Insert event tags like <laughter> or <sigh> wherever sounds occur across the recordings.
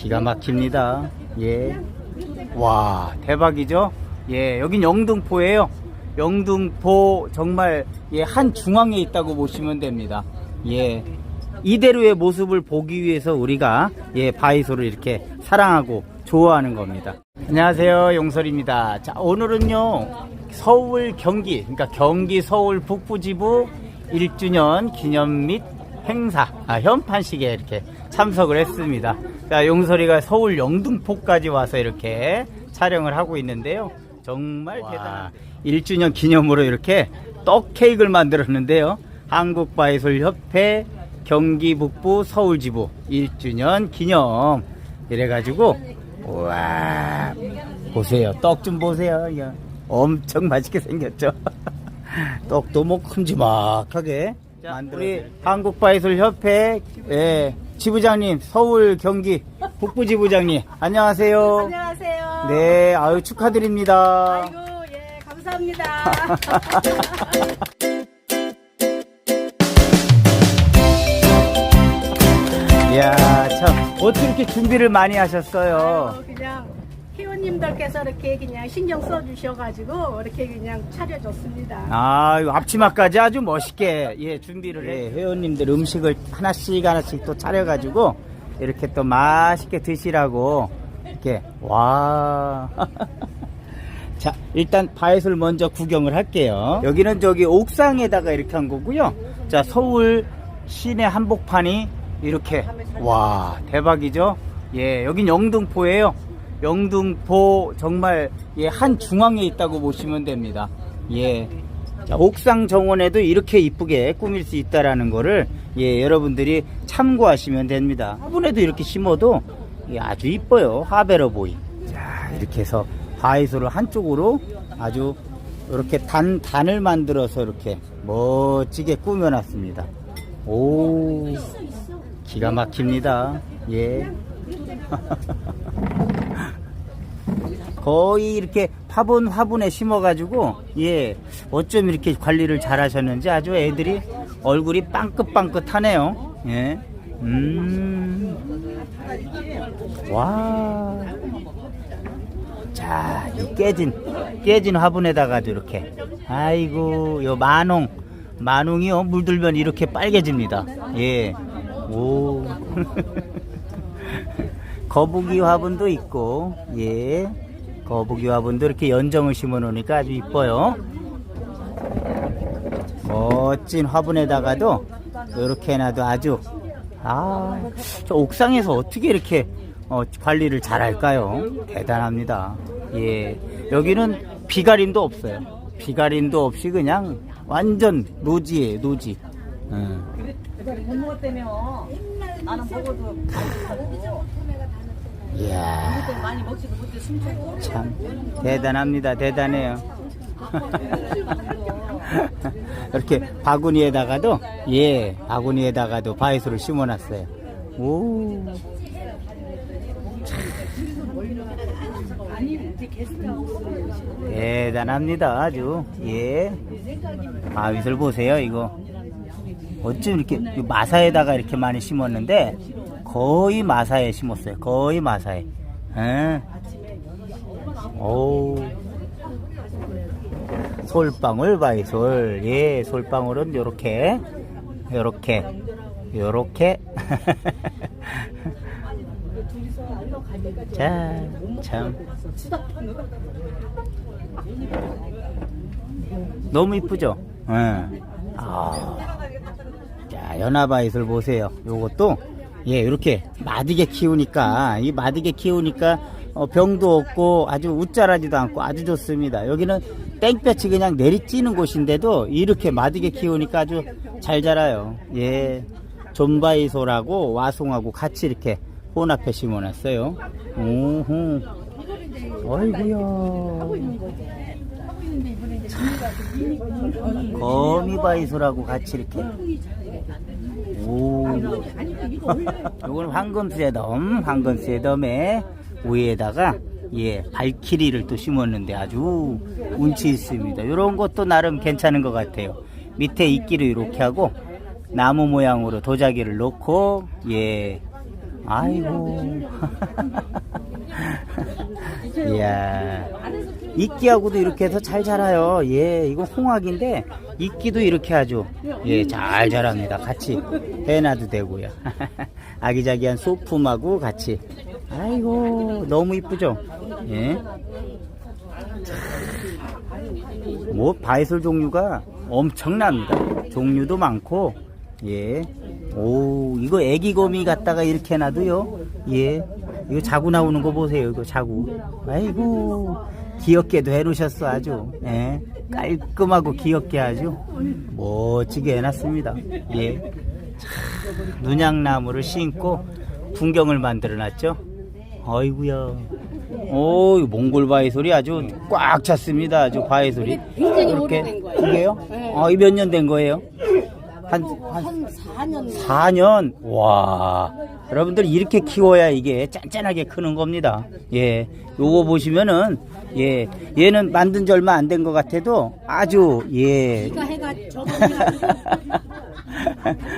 기가 막힙니다. 예. 와, 대박이죠? 예, 여긴 영등포예요. 영등포 정말 예, 한 중앙에 있다고 보시면 됩니다. 예. 이대로의 모습을 보기 위해서 우리가 예, 바이소를 이렇게 사랑하고 좋아하는 겁니다. 안녕하세요. 용설입니다. 자, 오늘은요. 서울 경기, 그러니까 경기 서울 북부지부 1주년 기념 및 행사, 아, 현판식에 이렇게 참석을 했습니다. 자, 용설이가 서울 영등포까지 와서 이렇게 촬영을 하고 있는데요. 정말 대단한 1주년 기념으로 이렇게 떡 케이크를 만들었는데요. 한국바이솔협회 경기 북부 서울지부 1주년 기념. 이래가지고 와 보세요. 떡 좀 보세요. 이거 엄청 맛있게 생겼죠? <laughs> 떡도 뭐 큼지막하게 만들어 우리 한국바이솔협회 예, 지부장님 서울 경기 북부 지부장님 안녕하세요 안녕하세요. 네 아유 축하드립니다 아이고 예 감사합니다. <laughs> 이야 참 어떻게 이렇게 준비를 많이 하셨어요 아이고, 그냥 회원님들께서 이렇게 그냥 신경 써주셔가지고 이렇게 그냥 차려줬습니다. 아, 이거 앞치마까지 아주 멋있게 예 준비를 해. 회원님들 음식을 하나씩 하나씩 또 차려가지고 이렇게 또 맛있게 드시라고 이렇게 와. <laughs> 자, 일단 바이솔 먼저 구경을 할게요. 여기는 저기 옥상에다가 이렇게 한 거고요. 자, 서울 시내 한복판이 이렇게 와 대박이죠. 예, 여긴 영등포예요. 영등포 정말 예, 한 중앙에 있다고 보시면 됩니다. 예. 자, 옥상 정원에도 이렇게 이쁘게 꾸밀 수 있다라는 거를 예, 여러분들이 참고하시면 됩니다. 화분에도 이렇게 심어도 예, 아주 이뻐요. 하베러 보이. 자, 이렇게 해서 바이소를 한쪽으로 아주 이렇게 단 단을 만들어서 이렇게 멋지게 꾸며놨습니다. 오, 기가 막힙니다. 예. <laughs> 거의 이렇게 화분 화분에 심어가지고 예 어쩜 이렇게 관리를 잘 하셨는지 아주 애들이 얼굴이 빵긋빵긋하네요. 예. 음. 와. 자, 이 깨진 깨진 화분에다가도 이렇게 아이고 요 만홍 만홍이요 물들면 이렇게 빨개집니다. 예. 오. <laughs> 거북이 화분도 있고 예. 거북이 화분도 이렇게 연정을 심어 놓으니까 아주 이뻐요. 멋진 화분에다가도 이렇게 해놔도 아주 아, 저 옥상에서 어떻게 이렇게 어, 관리를 잘 할까요? 대단합니다. 예. 여기는 비가림도 없어요. 비가림도 없이 그냥 완전 노지예요, 노지. 음. 이야, 많이 먹지도 못해 숨차고 참 대단합니다. 대단해요. <laughs> 이렇게 바구니에다가도 예, 바구니에다가도 바이소를 심어놨어요. 오. 대단합니다. 아주 예. 바위슬 보세요 이거. 어쩜 이렇게 이 마사에다가 이렇게 많이 심었는데 거의 마사에 심었어요. 거의 마사에. 예. 오. 솔방울 바이솔. 예, 솔방울은 요렇게 요렇게 요렇게 <laughs> 자, 참 너무 이쁘죠? 예. 아. 자, 연화바이슬 보세요. 요것도 예, 이렇게 마디게 키우니까 이 마디게 키우니까 어, 병도 없고 아주 웃자라지도 않고 아주 좋습니다. 여기는 땡볕이 그냥 내리찌는 곳인데도 이렇게 마디게 키우니까 아주 잘 자라요. 예. 존바이소라고 와송하고 같이 이렇게 혼합해 심어놨어요. 오호. 어이구야. 거미바이소라고 같이 이렇게. 오. 요건 황금쇠덤, 황금쇠덤에 위에다가 예, 발키리를 또 심었는데 아주 운치 있습니다. 이런 것도 나름 괜찮은 것 같아요. 밑에 이끼를 이렇게 하고 나무 모양으로 도자기를 놓고 예, 아이고. <laughs> 이야. 이끼하고도 이렇게 해서 잘 자라요. 예, 이거 홍학인데, 이끼도 이렇게 하죠. 예, 잘 자랍니다. 같이 해놔도 되고요. <laughs> 아기자기한 소품하고 같이. 아이고, 너무 이쁘죠? 예. 뭐 바이솔 종류가 엄청납니다. 종류도 많고 예. 오 이거 애기 거미 갖다가 이렇게 놔도요. 예. 이거 자구 나오는 거 보세요. 이거 자구. 아이고 귀엽게도 해놓으셨어 아주. 예. 깔끔하고 귀엽게 아주 멋지게 해놨습니다. 예. 참, 눈양나무를 심고 풍경을 만들어 놨죠. 아이구야. 오, 이거 몽골 바위솔이 아주 꽉 찼습니다. 아주 바위솔이. 굉장히 이렇게 오래된 거예요. 이게요? 네. 아, 이몇 년 된 거예요? 한, 한한 4년 4년? 와. 여러분들 이렇게 키워야 이게 짠짠하게 크는 겁니다. 예. 요거 보시면은, 예. 얘는 만든 지 얼마 안 된 것 같아도 아주, 예. 비가 해가 저거 <laughs>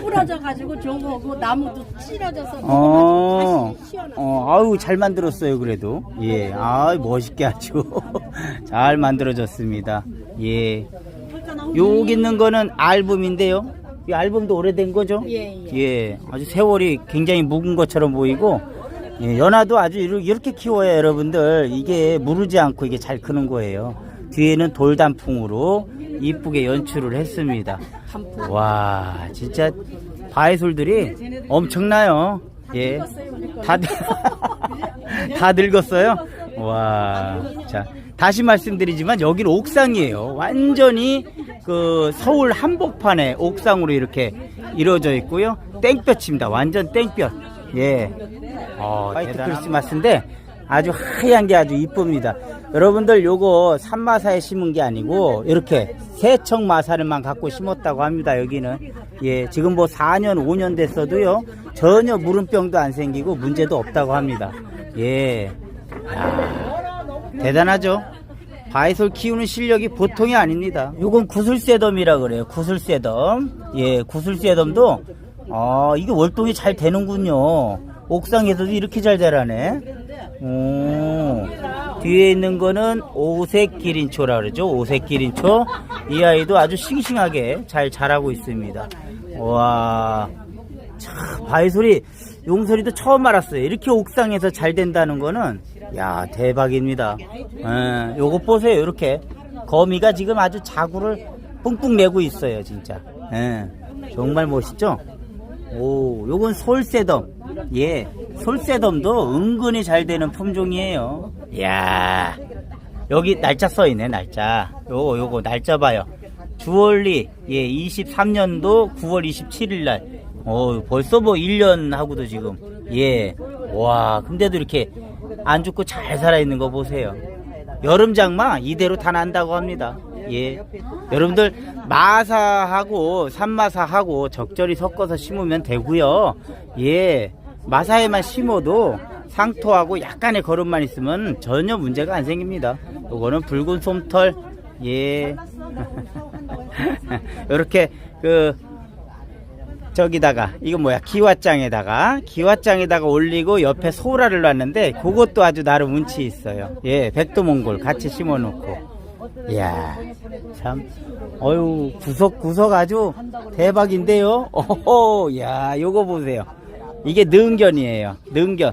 부러져 가지고 저거고 나무도 찢어져서 어, 다시 시원하. 어, 아유, 잘 만들었어요, 그래도. 예, 아 멋있게 아주 <laughs> 잘 만들어졌습니다. 예. 여기 있는 거는 앨범인데요. 이 앨범도 오래된 거죠? 예, 예. 예, 아주 세월이 굉장히 묵은 것처럼 보이고, 예, 연화도 아주 이렇게 키워야 여러분들 이게 무르지 않고 이게 잘 크는 거예요. 뒤에는 돌단풍으로 이쁘게 연출을 했습니다. 와, 진짜 바이솔들이 엄청나요. 예, 다, 늙- <laughs> 다 늙었어요. 와, 자 다시 말씀드리지만 여기는 옥상이에요. 완전히 그 서울 한복판에 옥상으로 이렇게 이루어져 있고요. 땡볕입니다. 완전 땡볕. 예. 어, 화이트 크리스마스인데 아주 하얀 게 아주 이쁩니다. 여러분들 요거 산마사에 심은 게 아니고 이렇게 세척 마사를만 갖고 심었다고 합니다. 여기는 예 지금 뭐 4년 5년 됐어도요 전혀 물음병도 안 생기고 문제도 없다고 합니다. 예. 야, 대단하죠. 바이솔 키우는 실력이 보통이 아닙니다. 요건 구슬쇠덤이라 그래요. 구슬쇠덤. 예, 구슬쇠덤도 아, 이게 월동이 잘 되는군요. 옥상에서도 이렇게 잘 자라네. 오, 뒤에 있는 거는 오색 기린초라 그러죠. 오색 기린초. 이 아이도 아주 싱싱하게 잘 자라고 있습니다. 와, 참, 바이솔이 용소리도 처음 알았어요. 이렇게 옥상에서 잘 된다는 거는 야 대박입니다. 예, 요거 보세요. 이렇게 거미가 지금 아주 자구를 뿡뿡 내고 있어요. 진짜. 예, 정말 멋있죠? 오, 요건 솔새덤. 예, 솔새덤도 은근히 잘 되는 품종이에요. 야 여기 날짜 써있네, 날짜. 요거, 요거, 날짜 봐요. 주월리, 예, 23년도 9월 27일 날. 어, 벌써 뭐 1년 하고도 지금. 예. 와, 근데도 이렇게 안 죽고 잘 살아있는 거 보세요. 여름 장마 이대로 다 난다고 합니다. 예. 여러분들 마사하고 산마사하고 적절히 섞어서 심으면 되고요. 예. 마사에만 심어도 상토하고 약간의 거름만 있으면 전혀 문제가 안 생깁니다. 요거는 붉은 솜털 예. <laughs> 이렇게 그 저기다가 이거 뭐야 기와장에다가 기와장에다가 올리고 옆에 소라를 놨는데 그것도 아주 나름 운치 있어요. 예, 백도몽골 같이 심어놓고. 이야, 참, 어유 구석구석 아주 대박인데요. 오호, 야, 요거 보세요. 이게 능견이에요. 능견.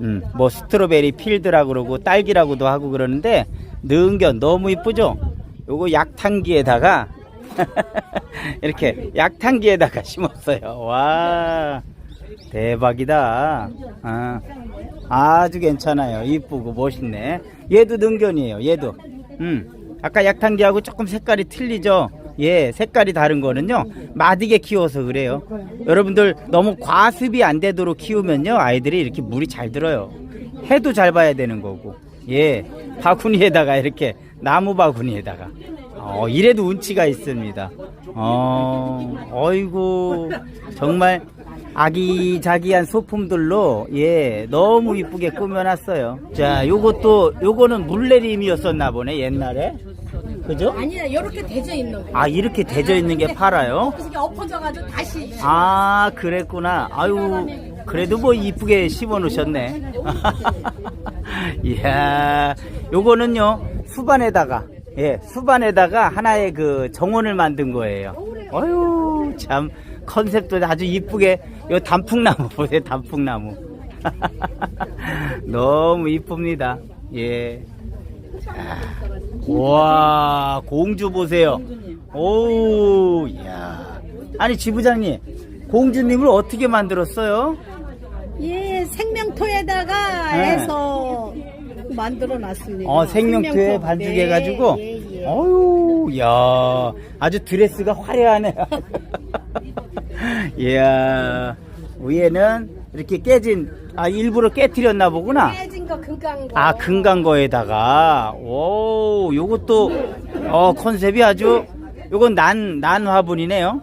음, 뭐 스트로베리 필드라고 그러고 딸기라고도 하고 그러는데 능견 너무 이쁘죠? 요거 약탕기에다가 <laughs> 이렇게 약탕기에다가 <laughs> 심었어요. 와 대박이다. 아, 아주 괜찮아요. 이쁘고 멋있네. 얘도 능견이에요. 얘도. 음, 아까 약탕기하고 조금 색깔이 틀리죠. 예, 색깔이 다른 거는요. 마디게 키워서 그래요. 여러분들 너무 과습이 안 되도록 키우면요. 아이들이 이렇게 물이 잘 들어요. 해도 잘 봐야 되는 거고. 예, 바구니에다가 이렇게 나무 바구니에다가. 어, 이래도 운치가 있습니다. 어, 어이구, 정말 아기자기한 소품들로, 예, 너무 이쁘게 꾸며놨어요. 자, 요것도, 요거는 물내림이었었나 보네, 옛날에. 그죠? 아니야 이렇게 대져 있는 거. 아, 이렇게 대져 있는 게 팔아요? 엎어져가지고 다시 아, 그랬구나. 아유, 그래도 뭐 이쁘게 심어 놓으셨네. <laughs> 이야, 요거는요, 수반에다가, 예, 수반에다가 하나의 그 정원을 만든 거예요. 어휴, 참, 컨셉도 아주 이쁘게, 요 단풍나무 보세요, 단풍나무. <laughs> 너무 이쁩니다. 예. 와, 공주 보세요. 오, 야. 아니, 지부장님, 공주님을 어떻게 만들었어요? 예, 생명토에다가 네. 해서 만들어 놨습니다. 어, 생명토에 생명토. 반죽해 가지고. 네, 예, 예. 어유, 야, 아주 드레스가 화려하네요. <laughs> 이야, 위에는 이렇게 깨진, 아, 일부러 깨뜨렸나 보구나. 깨진 거 금강 거. 아, 금강 거에다가, 오, 요것도, 어, 컨셉이 아주, 요건 난, 난 화분이네요.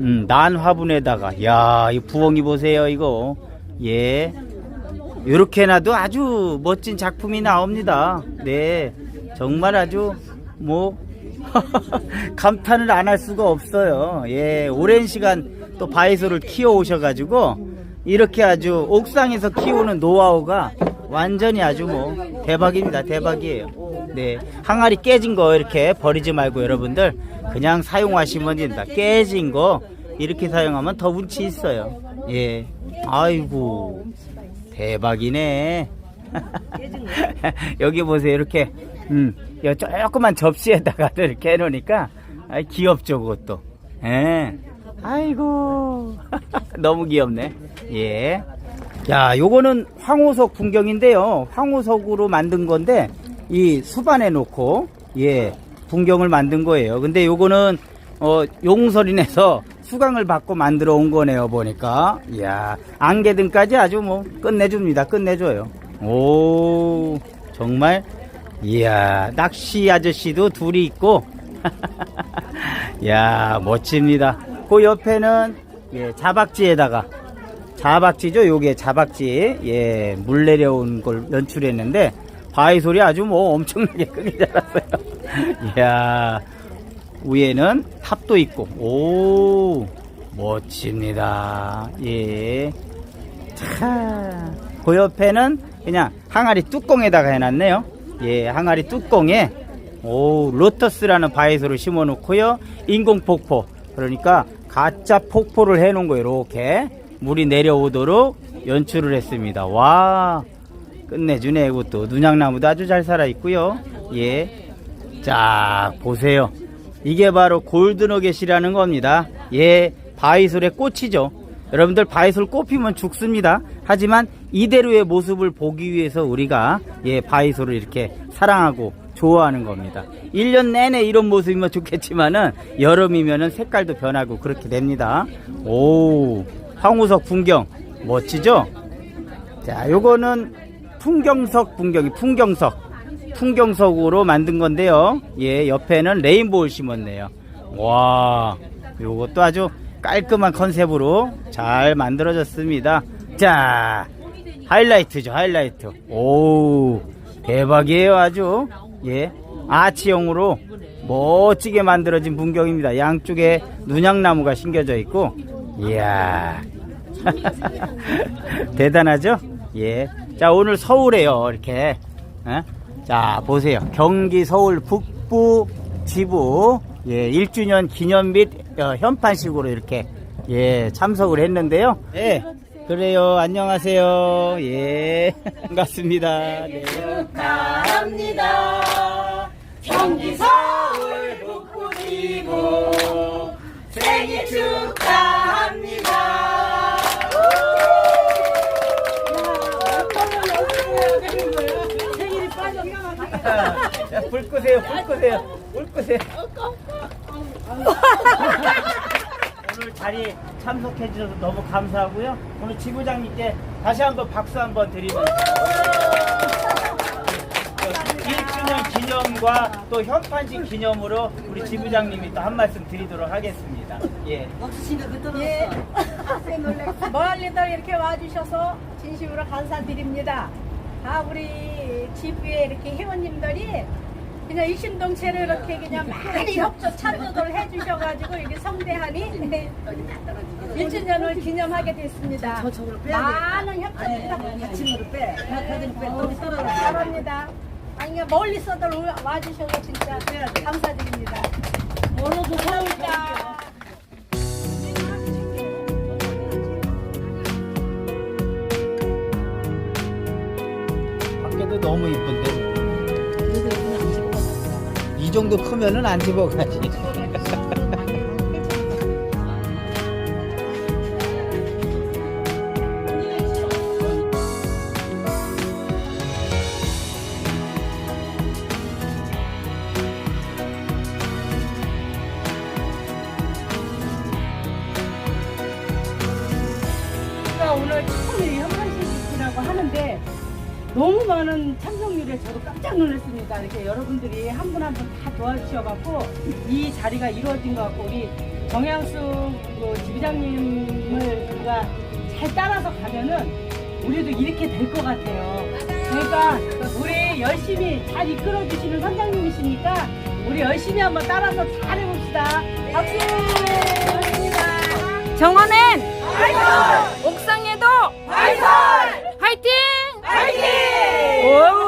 음, 난 화분에다가, 야, 이 부엉이 보세요, 이거. 예. 요렇게 해놔도 아주 멋진 작품이 나옵니다. 네. 정말 아주, 뭐, <laughs> 감탄을 안 할 수가 없어요. 예, 오랜 시간 또 바이소를 키워 오셔가지고, 이렇게 아주 옥상에서 키우는 노하우가 완전히 아주 뭐 대박입니다. 대박이에요. 네. 항아리 깨진 거 이렇게 버리지 말고 여러분들 그냥 사용하시면 됩니다. 깨진 거 이렇게 사용하면 더 운치 있어요. 예. 아이고. 대박이네. <laughs> 여기 보세요. 이렇게 음, 요 조그만 접시에다가 이렇게 해 놓으니까 아, 귀엽죠, 그것도. 예. 아이고. <laughs> 너무 귀엽네. 예. 야, 요거는 황호석 풍경인데요. 황호석으로 만든 건데, 이 수반에 놓고, 예, 풍경을 만든 거예요. 근데 요거는, 어, 용설인에서 <laughs> 수강을 받고 만들어 온 거네요, 보니까. 이야, 안개 등까지 아주 뭐, 끝내줍니다. 끝내줘요. 오, 정말, 이야, 낚시 아저씨도 둘이 있고, <laughs> 야 멋집니다. 그 옆에는 예, 자박지에다가 자박지죠. 요게 자박지. 예, 물 내려온 걸 연출했는데 바위 소리 아주 뭐 엄청나게 크게 자랐어요. <laughs> 이야, 위에는 탑도 있고, 오, 멋집니다. 예. 참, 그 옆에는 그냥 항아리 뚜껑에다가 해놨네요. 예, 항아리 뚜껑에 오, 로터스라는 바이소를 심어 놓고요. 인공 폭포. 그러니까 가짜 폭포를 해 놓은 거예요. 이렇게 물이 내려오도록 연출을 했습니다. 와. 끝내주네, 이것도. 눈양나무도 아주 잘 살아 있고요. 예. 자, 보세요. 이게 바로 골드너겟이라는 겁니다. 예, 바이솔의 꽃이죠. 여러분들 바이솔 꽃피면 죽습니다. 하지만 이대로의 모습을 보기 위해서 우리가 예, 바이솔을 이렇게 사랑하고 좋아하는 겁니다. 1년 내내 이런 모습이면 좋겠지만은 여름이면은 색깔도 변하고 그렇게 됩니다. 오, 황우석 풍경 멋지죠? 자, 요거는 풍경석 풍경이 풍경석 풍경석으로 만든 건데요. 예, 옆에는 레인보우를 심었네요. 와, 요것도 아주 깔끔한 컨셉으로 잘 만들어졌습니다. 자, 하이라이트죠, 하이라이트. 오, 대박이에요, 아주. 예, 아치형으로 멋지게 만들어진 풍경입니다. 양쪽에 눈양나무가 심겨져 있고, 이야. <laughs> 대단하죠? 예. 자, 오늘 서울에요, 이렇게. 어? 자, 보세요. 경기 서울 북부 지부, 예, 1주년 기념 및 어, 현판식으로 이렇게, 예, 참석을 했는데요. 예. 그래요. 안녕하세요. 예. 반갑습니다. 네. 축하합니다. 경기 서울 북부 지부 생일 축하합니다. 생일이 불 끄세요, 불 끄세요, 불 끄세요. <laughs> 오늘 자리에 참석해 주셔서 너무 감사하고요. 오늘 지부장님께 다시 한번 박수 한번 드리면서 1주년 기념과 또 현판식 기념으로 우리 지부장님이 또 한 말씀 드리도록 하겠습니다. 예. 멈추신가 그 예. 멀리들 이렇게 와주셔서 진심으로 감사드립니다. 다 우리 지부에 이렇게 회원님들이 그냥 일심동체를 이렇게 그냥 많이 협조 참조를 해주셔가지고 이게 성대하니 네. 1주년을 기념하게 됐습니다. 많은 협조 부탁드립니다. 아침으로 빼. 백화점 빼. 또 떨어져. 감사합니다. 아니 그냥 멀리서들 와주셔서 진짜 감사드립니다. 멀어도 감사합니다. 밖에도 너무 이쁜데. 이 정도 크면은 안 집어가지. 가지고 깜짝 놀랐습니다. 이렇게 여러분들이 한 분 한 분 다 도와주셔갖고 이 자리가 이루어진 것 같고 우리 정양수 그 지부장님을 우리가 잘 따라서 가면은 우리도 이렇게 될 것 같아요. 그러니까 우리 열심히 잘 이끌어 주시는 선장님이시니까 우리 열심히 한번 따라서 잘 해봅시다. 박수! 정원엔 파이팅! 옥상에도 파이팅! 파이팅! 파이팅!